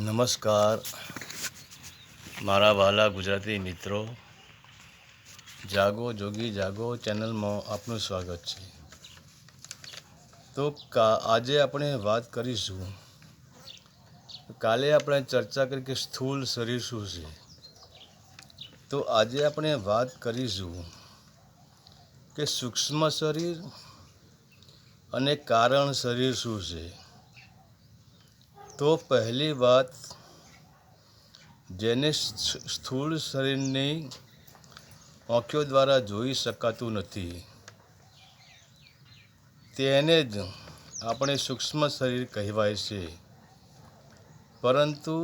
નમસ્કાર. મારા વહાલા ગુજરાતી મિત્રો, જાગો, જોગી, જાગો ચેનલમાં આપનું સ્વાગત છે. તો કા, આજે આપણે વાત કરીશું. કાલે આપણે ચર્ચા કરી કે સ્થૂળ શરીર શું છે? તો આજે આપણે વાત કરીશું કે સૂક્ષ્મ શરીર અને કારણ શરીર શું છે? તો પહેલી વાત જેને સ્થૂળ શરીરની આંખો દ્વારા જોઈ શકાતું નથી, તેને જ આપણે સૂક્ષ્મ શરીર કહેવાય છે. પરંતુ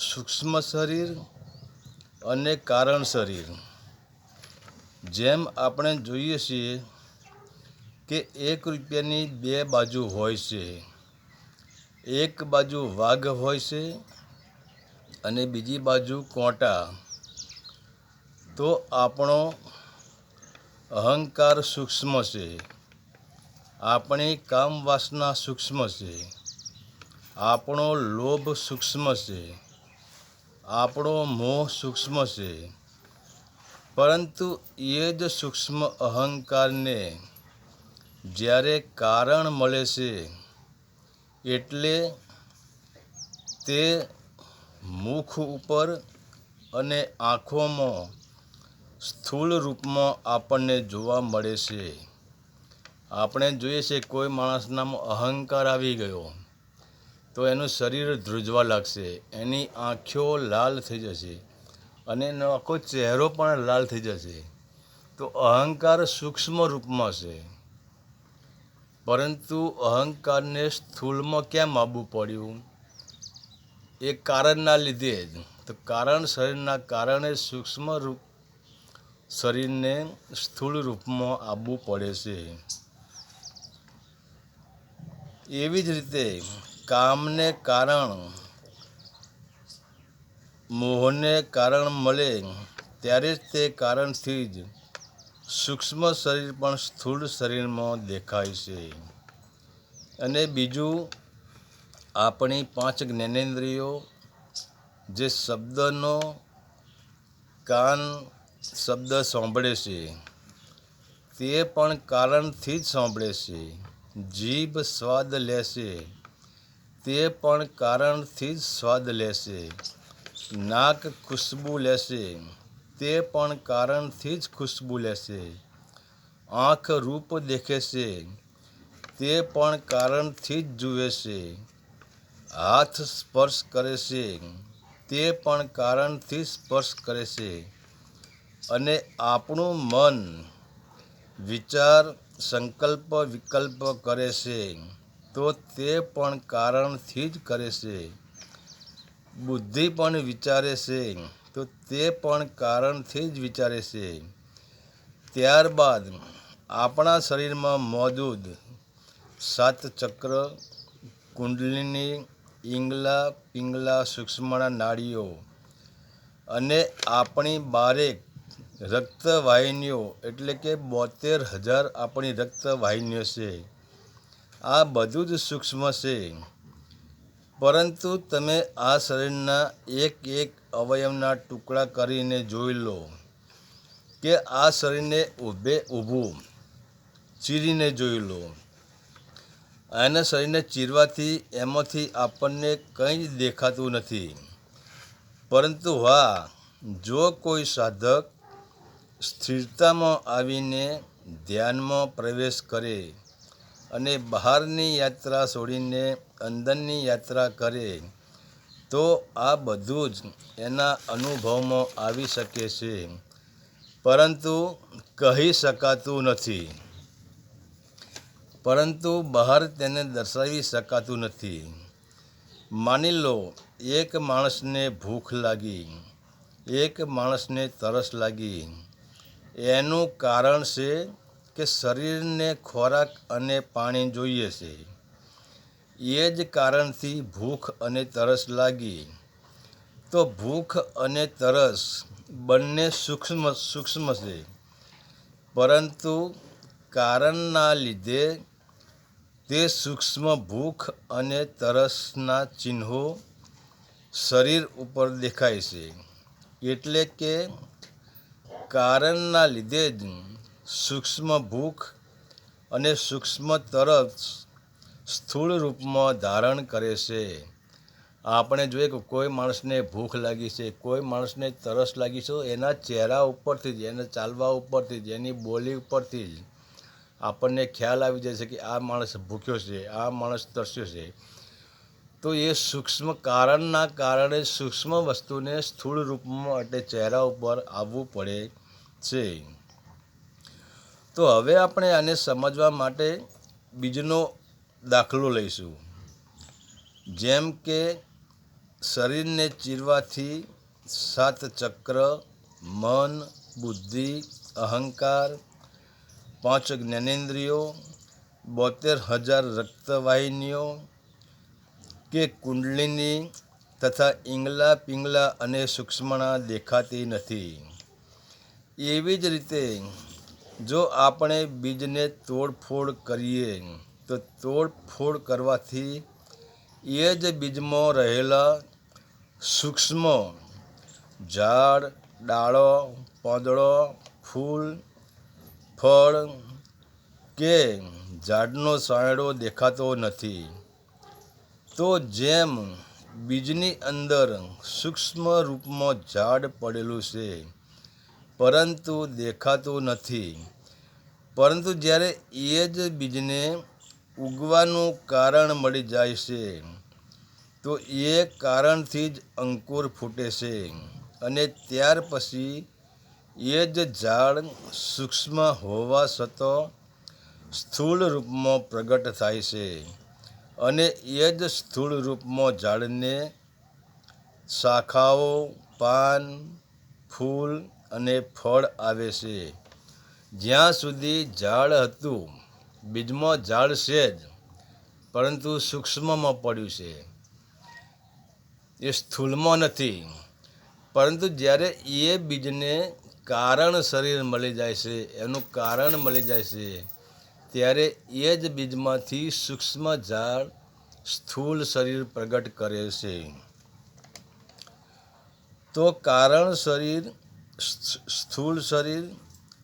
સૂક્ષ્મ શરીર અને કારણ શરીર, જેમ આપણે જોઈએ છીએ કે એક રૂપિયાની બે બાજુ હોય છે. એક બાજુ વાઘ હોય છે અને બીજી બાજુ કોંટા. તો આપણો અહંકાર સૂક્ષ્મ છે. આપણી કામવાસના સૂક્ષ્મ છે. આપણો લોભ સૂક્ષ્મ છે. આપણો મોહ સૂક્ષ્મ છે. પરંતુ એ જ સૂક્ષ્મ અહંકારને જ્યારે કારણ મળે છે એટલે તે મુખ ઉપર અને આંખોમાં સ્થૂળ રૂપમાં આપણને જોવા મળે છે. આપણે જોઈએ છે કોઈ માણસનામાં અહંકાર આવી ગયો તો એનું શરીર ધ્રુજવા લાગશે, એની આંખો લાલ થઈ જશે અને એનો આખો ચહેરો પણ લાલ થઈ જશે. તો અહંકાર સૂક્ષ્મ રૂપમાં છે. પરંતુ અહંકારને સ્થૂળમાં કેમ આવવું પડ્યું? એ કારણના લીધે જ. તો કારણ શરીરના કારણે સૂક્ષ્મ રૂપ શરીરને સ્થૂળ રૂપમાં આવવું પડે છે. એવી જ રીતે કામને કારણ, મોહને કારણ મળે, ત્યારે જ તે કારણથી જ સૂક્ષ્મ શરીર પણ સ્થૂળ શરીરમાં દેખાય છે. અને બીજું, આપણી પાંચ જ્ઞાનેન્દ્રિયો, જે શબ્દનો કાન શબ્દ સાંભળે છે, તે પણ કારણથી જ સાંભળે છે. જીભ સ્વાદ લેશે તે પણ કારણથી જ સ્વાદ લેશે નાક ખુશ્બુ લેશે તે પણ કારણથી જ ખુશ્બુ લેશે. આંખ રૂપ દેખે છે તે પણ કારણથી જ જુએ છે હાથ સ્પર્શ કરે છે તે પણ કારણથી સ્પર્શ કરે છે અને આપણું મન વિચાર, સંકલ્પ, વિકલ્પ કરે છે તો તે પણ કારણથી જ કરે છે બુદ્ધિ પણ વિચારે છે તો તે પણ કારણથી જ વિચારે છે. ત્યારબાદ આપણા શરીરમાં મોજૂદ સાત ચક્ર કુંડલીની, ઈંગલા, પિંગલા, સૂક્ષ્મણા નાડીઓ અને આપણી બારેક રક્તવાહિનીઓ એટલે કે બોતેર હજાર આપણી રક્તવાહિનીઓ છે. આ બધું જ સૂક્ષ્મ છે. પરંતુ તમે આ શરીરના એક એક અવયવના ટુકડા કરીને જોઈ લો કે આ શરીરને ઊભે ઊભું ચીરીને જોઈ લો. આના શરીરને ચીરવાથી એમાંથી આપણને કંઈ જ દેખાતું નથી. પરંતુ હા, જો કોઈ સાધક સ્થિરતામાં આવીને ધ્યાનમાં પ્રવેશ કરે અને બહારની યાત્રા છોડીને અંદરની યાત્રા કરે, તો આ બધું જ એના અનુભવમાં આવી શકે છે. પરંતુ કહી શકાતું નથી. પરંતુ બહાર તેને દર્શાવી શકાતું નથી. માની લો, એક માણસને ભૂખ લાગી, એક માણસને તરસ લાગી. એનું કારણ છે કે શરીરને ખોરાક અને પાણી જોઈએ છે. એ જ કારણથી ભૂખ અને તરસ લાગી. તો ભૂખ અને તરસ બંને સૂક્ષ્મ સૂક્ષ્મ છે. પરંતુ કારણના લીધે તે સૂક્ષ્મ ભૂખ અને તરસના ચિહ્નો શરીર ઉપર દેખાય છે. એટલે કે કારણના લીધે જ સૂક્ષ્મ ભૂખ અને સૂક્ષ્મ તરસ સ્થૂળ રૂપમાં ધારણ કરે છે. આપણે જોઈએ કે કોઈ માણસને ભૂખ લાગી છે, કોઈ માણસને તરસ લાગી છે, એના ચહેરા ઉપરથી જ, એને ચાલવા ઉપરથી જ, એની બોલી ઉપરથી જ આપણને ખ્યાલ આવી જાય છે કે આ માણસ ભૂખ્યો છે, આ માણસ તરસ્યો છે. તો એ સૂક્ષ્મ કારણના કારણે સૂક્ષ્મ વસ્તુને સ્થૂળ રૂપમાં એટલે ચહેરા ઉપર આવવું પડે છે. તો હવે આપણે આને સમજવા માટે બીજનો દાખલો લઈશું. જેમ કે શરીરને ચીરવાથી સાત ચક્ર, મન, બુદ્ધિ, અહંકાર, પાંચ જ્ઞાનેન્દ્રિયો, બોતેર હજાર રક્તવાહિનીઓ કે કુંડલીની તથા ઈંગલા પિંગલા અને સૂક્ષ્મણા દેખાતી નથી. એવી જ રીતે જો આપણે બીજને તોડફોડ કરીએ તો તોડફોડ કરવાથી એ જ બીજમાં રહેલા સૂક્ષ્મ ઝાડ, ડાળો, પાંદડો, ફૂલ, ફળ કે ઝાડનો સાયડો દેખાતો નથી. તો જેમ બીજની અંદર સૂક્ષ્મ રૂપમાં ઝાડ પડેલું છે, પરંતુ દેખાતું નથી. પરંતુ જ્યારે એ જ બીજને ઉગવાનું કારણ મળી જાય છે. તો એ કારણથી જ અંકુર ફૂટે છે. અને ત્યાર પછી એ જ ઝાડ સૂક્ષ્મ હોવા છતાં સ્થૂળ રૂપમાં પ્રગટ થાય છે. અને એ જ સ્થૂળ રૂપમાં ઝાડને શાખાઓ, પાન, ફૂલ અને ફળ આવે છે. જ્યાં સુધી ઝાડ હતું બીજમાં ઝાડ છે જ, પરંતુ સૂક્ષ્મમાં પડ્યું છે. એ સ્થૂલમાં નથી, પરંતુ જ્યારે એ બીજને કારણ શરીર મળી જાય છે, એનું કારણ મળી જાય છે, ત્યારે એ જ બીજમાંથી સૂક્ષ્મ ઝાડ સ્થૂળ શરીર પ્રગટ કરે છે. તો કારણ શરીર સ્થૂળ શરીર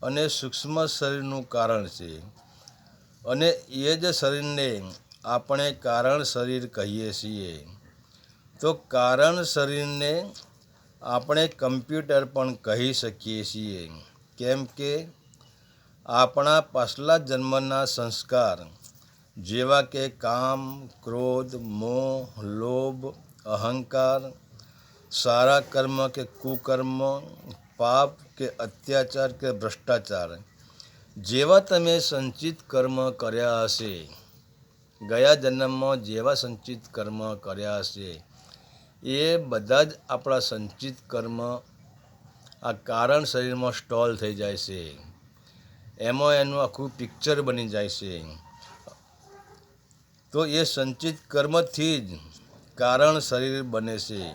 અને સૂક્ષ્મ શરીરનું કારણ છે. અને એ જ શરીરને આપણે કારણ શરીર કહીએ છીએ. તો કારણ શરીરને આપણે કમ્પ્યુટર પણ કહી શકીએ છીએ. કેમ કે આપણા પાછલા જન્મના સંસ્કાર જેવા કે કામ, ક્રોધ, મોહ, લોભ, અહંકાર, સારા કર્મ કે કુકર્મ, પાપ કે અત્યાચાર કે ભ્રષ્ટાચાર જેવા તમે સંચિત કર્મ કર્યા હશે, ગયા જન્મમાં જેવા સંચિત કર્મ કર્યા હશે, એ બધા જ આપણા સંચિત કર્મ આ કારણ શરીરમાં સ્ટોલ થઈ જાય છે. એમાં એનું આખું પિક્ચર બની જાય છે. તો એ સંચિત કર્મથી જ કારણ શરીર બને છે.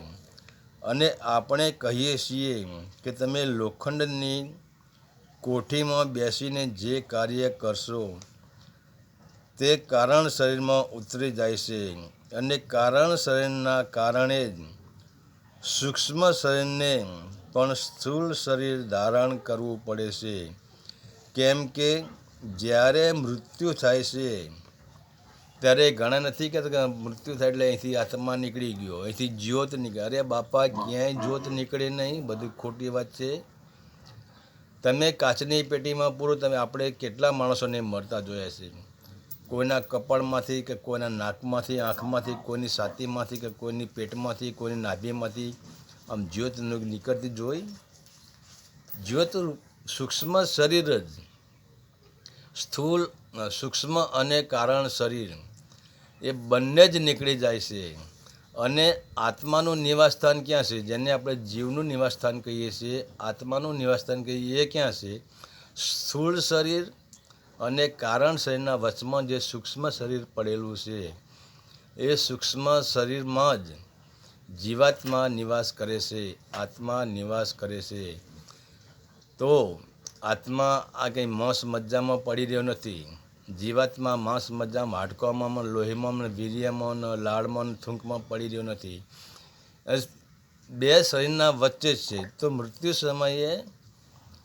અને આપણે કહીએ છીએ કે તમે લોખંડની કોઠીમાં બેસીને જે કાર્ય કરશો, તે કારણ શરીરમાં ઉતરી જાય છે અને કારણ શરીરના કારણે જ સૂક્ષ્મ શરીરને પણ સ્થૂળ શરીર ધારણ કરવું પડે છે. કેમ કે જ્યારે મૃત્યુ થાય છે, ત્યારે ઘણા નથી કહેતા કે મૃત્યુ થાય એટલે અહીંથી આત્મા નીકળી ગયો, અહીંથી જ્યોત નીકળે. અરે બાપા, ક્યાંય જ્યોત નીકળે નહીં, બધું ખોટી વાત છે. તમે કાચની પેટીમાં પૂરો તમે આપણે કેટલા માણસોને મરતા જોયા છે? કોઈના કપાળમાંથી કે કોઈના નાકમાંથી, આંખમાંથી, કોઈની છાતીમાંથી કે કોઈની પેટમાંથી, કોઈની નાભીમાંથી? આમ જ્યોત નીકળતી જોઈ? જ્યોત સૂક્ષ્મ શરીર જ. સ્થૂળ સૂક્ષ્મ અને કારણ શરીર. એ બંને જ નીકળી જાય છે. અને આત્માનું નિવાસસ્થાન ક્યાં છે? જેને આપણે જીવનું નિવાસસ્થાન કહીએ છીએ, આત્માનું નિવાસસ્થાન કહીએ ક્યાં છે? સ્થૂળ શરીર અને કારણ શરીરના વચમાં જે સૂક્ષ્મ શરીર પડેલું છે, એ સૂક્ષ્મ શરીરમાં જ જીવાત્મા નિવાસ કરે છે, આત્મા નિવાસ કરે છે. તો આત્મા આ કંઈ મોસ મજ્જામાં પડી રહ્યો નથી. જીવાત્મા માંસ મજ્જામાં, હાડકામાં લોહીમાં વીર્યમાં લાળમાં થૂંકમાં પડી રહ્યો નથી. બે શરીરના વચ્ચે જ છે. તો મૃત્યુ સમયે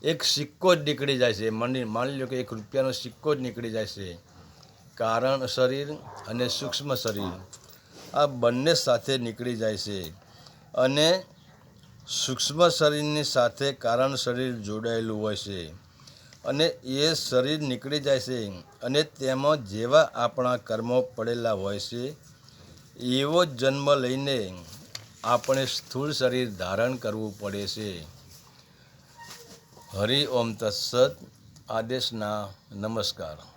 એક સિક્કો જ નીકળી જાય છે. માની માની લો કે એક રૂપિયાનો સિક્કો જ નીકળી જાય છે. કારણ શરીર અને સૂક્ષ્મ શરીર. આ બંને સાથે નીકળી જાય છે. અને સૂક્ષ્મ શરીરની સાથે કારણ શરીર જોડાયેલું હોય છે. અને એ શરીર નીકળી જાય છે. અને તેમાં જેવા આપણા કર્મો પડેલા હોય છે, એવો જન્મ લઈને આપણે સ્થૂળ શરીર ધારણ કરવું પડે છે. હરિ ઓમ તત્સત. આદેશના નમસ્કાર.